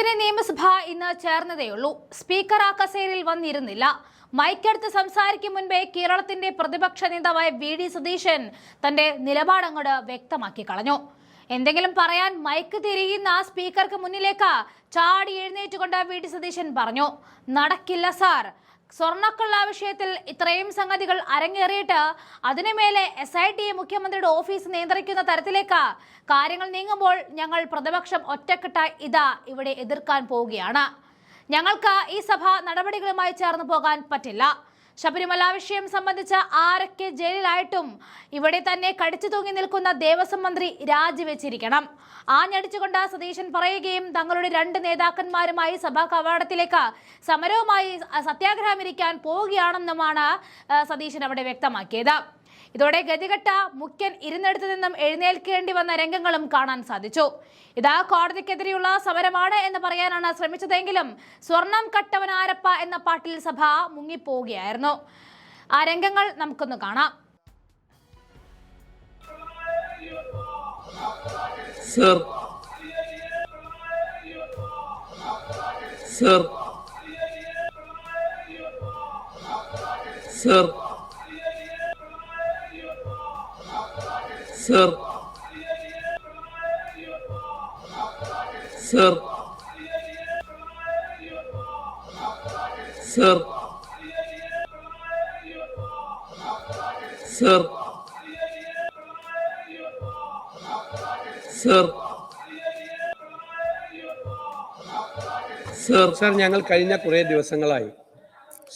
കേരളത്തിലെ നിയമസഭ ഇന്ന് ചേർന്നതേയുള്ളൂ. സ്പീക്കർ ആ കസേരയിൽ വന്നിരുന്നില്ല. മൈക്കെടുത്ത് സംസാരിക്കും മുൻപേ കേരളത്തിന്റെ പ്രതിപക്ഷ നേതാവായ വി ഡി സതീശൻ തന്റെ നിലപാടങ്ങോട് വ്യക്തമാക്കി കളഞ്ഞു. എന്തെങ്കിലും പറയാൻ മൈക്ക് തിരിയുന്ന സ്പീക്കർക്ക് മുന്നിലേക്ക് ചാടി എഴുന്നേറ്റുകൊണ്ട് വി ഡി സതീശൻ പറഞ്ഞു നടക്കില്ല സാർ. സ്വർണക്കൊള്ള വിഷയത്തിൽ ഇത്രയും സംഗതികൾ അരങ്ങേറിയിട്ട് അതിനുമേലെ എസ് ഐ ടി മുഖ്യമന്ത്രിയുടെ ഓഫീസ് നിയന്ത്രിക്കുന്ന തരത്തിലേക്ക് കാര്യങ്ങൾ നീങ്ങുമ്പോൾ ഞങ്ങൾ പ്രതിപക്ഷം ഒറ്റക്കെട്ടായി ഇതാ ഇവിടെ എതിർക്കാൻ പോവുകയാണ്. ഞങ്ങൾക്ക് ഈ സഭ നടപടികളുമായി ചേർന്ന് പോകാൻ പറ്റില്ല. ശബരിമല വിഷയം സംബന്ധിച്ച് ആരൊക്കെ ജയിലിലായിട്ടും ഇവിടെ തന്നെ കടിച്ചു തൂങ്ങി നിൽക്കുന്ന ദേവസ്വം മന്ത്രി രാജിവെച്ചിരിക്കണം. ആഞ്ഞടിച്ചുകൊണ്ട് സതീശൻ പറയുകയും തങ്ങളുടെ രണ്ട് നേതാക്കന്മാരുമായി സഭാ കവാടത്തിലേക്ക് സമരവുമായി സത്യാഗ്രഹം ഇരിക്കാൻ പോവുകയാണെന്നുമാണ് സതീശൻ അവിടെ വ്യക്തമാക്കിയത്. ഇതോടെ ഗതികെട്ട മുഖ്യൻ ഇരുന്നിടത്തു നിന്നും എഴുന്നേൽക്കേണ്ടി വന്ന രംഗങ്ങളും കാണാൻ സാധിച്ചു. ഇതാ കോടതിക്കെതിരെയുള്ള സമരമാണ് എന്ന് പറയാനാണ് ശ്രമിച്ചതെങ്കിലും സ്വർണം കട്ടവനാരപ്പ എന്ന പാട്ടിൽ സഭ മുങ്ങിപ്പോവുകയായിരുന്നു. ആ രംഗങ്ങൾ നമുക്കൊന്ന് കാണാം. Sir. Sir. Sir. Sir. Sir. Sir. Sir. Sir. Sir. Sir ഞങ്ങൾ കഴിഞ്ഞ കുറേ ദിവസങ്ങളായി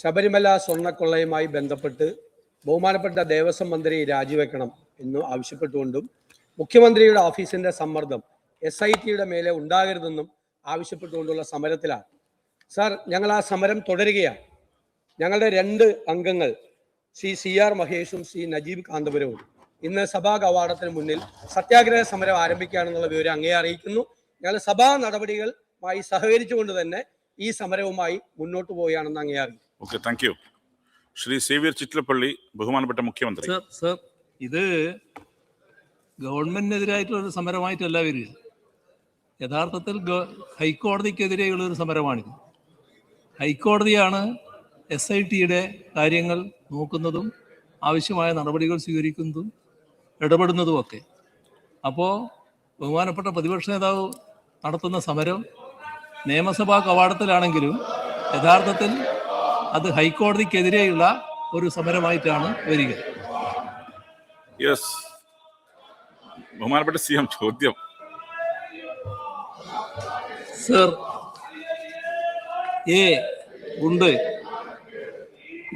ശബരിമല സ്വർണക്കൊള്ളയുമായി ബന്ധപ്പെട്ട് ബഹുമാനപ്പെട്ട ദേവസ്വം മന്ത്രി രാജിവെക്കണം. എന്ന് ആവശ്യപ്പെട്ടുകൊണ്ടും മുഖ്യമന്ത്രിയുടെ ഓഫീസിന്റെ സമ്മർദ്ദം എസ് ഐ ടിയുടെ മേലെ ഉണ്ടാകരുതെന്നും ആവശ്യപ്പെട്ടുകൊണ്ടുള്ള സമരത്തിലാണ്. സാർ ഞങ്ങൾ ആ സമരം തുടരുകയാണ്. ഞങ്ങളുടെ രണ്ട് അംഗങ്ങൾ ശ്രീ സി ആർ മഹേഷും ശ്രീ നജീബ് കാന്തപുരവും ഇന്ന് സഭാ കവാടത്തിന് മുന്നിൽ സത്യാഗ്രഹ സമരം ആരംഭിക്കുകയാണെന്നുള്ള വിവരം അങ്ങേ അറിയിക്കുന്നു. ഞങ്ങൾ സഭാ നടപടികളുമായി സഹകരിച്ചുകൊണ്ട് തന്നെ ഈ സമരവുമായി മുന്നോട്ട് പോവുകയാണെന്ന് അങ്ങേ അറിയിക്കും okay thank you Shri Xavier Chittilappilly ബഹുമാനപ്പെട്ട മുഖ്യമന്ത്രി. സർ സർ ഇത് ഗവൺമെന്റിനെതിരായിട്ടുള്ള ഒരു സമരമായിട്ടല്ല വരിക. യഥാർത്ഥത്തിൽ ഹൈക്കോടതിക്കെതിരെയുള്ള ഒരു സമരമാണിത്. ഹൈക്കോടതിയാണ് എസ് ഐ ടിയുടെ കാര്യങ്ങൾ നോക്കുന്നതും ആവശ്യമായ നടപടികൾ സ്വീകരിക്കുന്നതും ഇടപെടുന്നതും ഒക്കെ അപ്പോൾ ബഹുമാനപ്പെട്ട പ്രതിപക്ഷ നേതാവ് നടത്തുന്ന സമരം നിയമസഭാ കവാടത്തിലാണെങ്കിലും യഥാർത്ഥത്തിൽ അത് ഹൈക്കോടതിക്കെതിരെയുള്ള ഒരു സമരമായിട്ടാണ് വരിക. യെസ് ബഹുമാനപ്പെട്ട സി എം ചോദ്യം. സർ ഏ ഉണ്ട്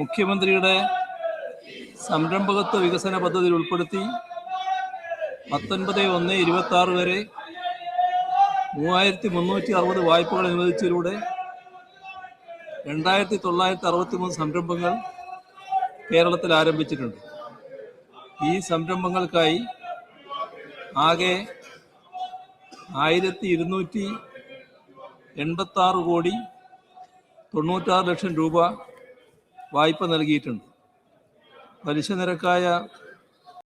മുഖ്യമന്ത്രിയുടെ സംരംഭകത്വ വികസന പദ്ധതിയിൽ ഉൾപ്പെടുത്തി പത്തൊൻപത് ഒന്ന് ഇരുപത്തി ആറ് വരെ മൂവായിരത്തി മുന്നൂറ്റി അറുപത് വായ്പകൾ അനുവദിച്ചതിലൂടെ രണ്ടായിരത്തി തൊള്ളായിരത്തി അറുപത്തി മൂന്ന് സംരംഭങ്ങൾ കേരളത്തിൽ ആരംഭിച്ചിട്ടുണ്ട്. ഈ സംരംഭങ്ങൾക്കായി ആകെ ആയിരത്തി ഇരുന്നൂറ്റി എൺപത്തി ആറ് കോടി തൊണ്ണൂറ്റാറ് ലക്ഷം രൂപ വായ്പ നൽകിയിട്ടുണ്ട്. പലിശ നിരക്കായ